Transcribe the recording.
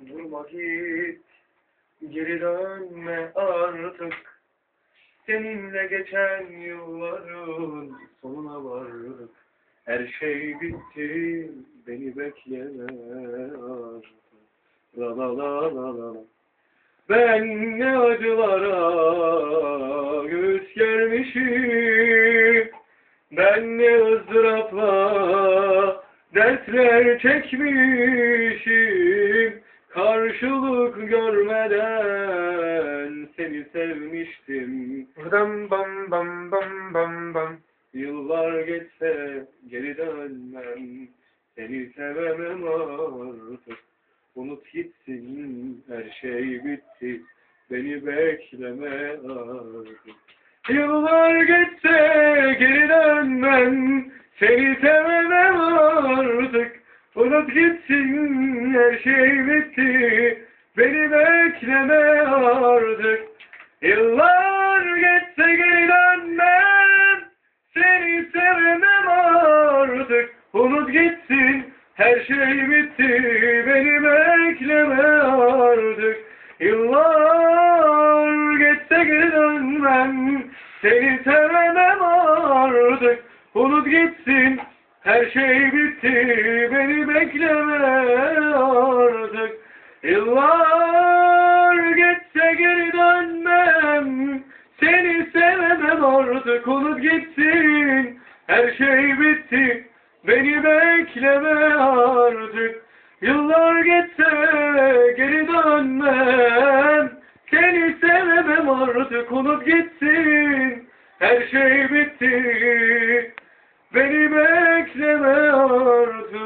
Durma git, geri dönme artık. Seninle geçen yılların sonuna vardık. Her şey bitti, beni bekleme artık. La la la la la. Ben ne acılara göğüs germişim. Ben ne ızdırapla dertler çekmişim. Karşılık görmeden seni sevmiştim. Buradan bam bam bam bam bam. Yıllar geçse geri dönmem. Seni sevemem artık. Unut gitsin her şey bitti. Beni bekleme artık. Yıllar geçse geri dönmem. Seni sevemem artık. Unut gitsin her şey bitti. Beni bekleme artık. Yıllar geçse geri dönmem. Seni sevemem artık. Unut gitsin her şey bitti. Beni bekleme artık. Yıllar geçse geri dönmem. Seni sevemem artık. Unut gitsin her şey bitti. Beni bekleme. Yıllar geçse geri dönmem. Seni sevemem artık unut gitsin. Her şey bitti Beni bekleme artık. Yıllar geçse geri dönmem. Seni sevemem artık unut gitsin. Her şey bitti Beni bekleme artık.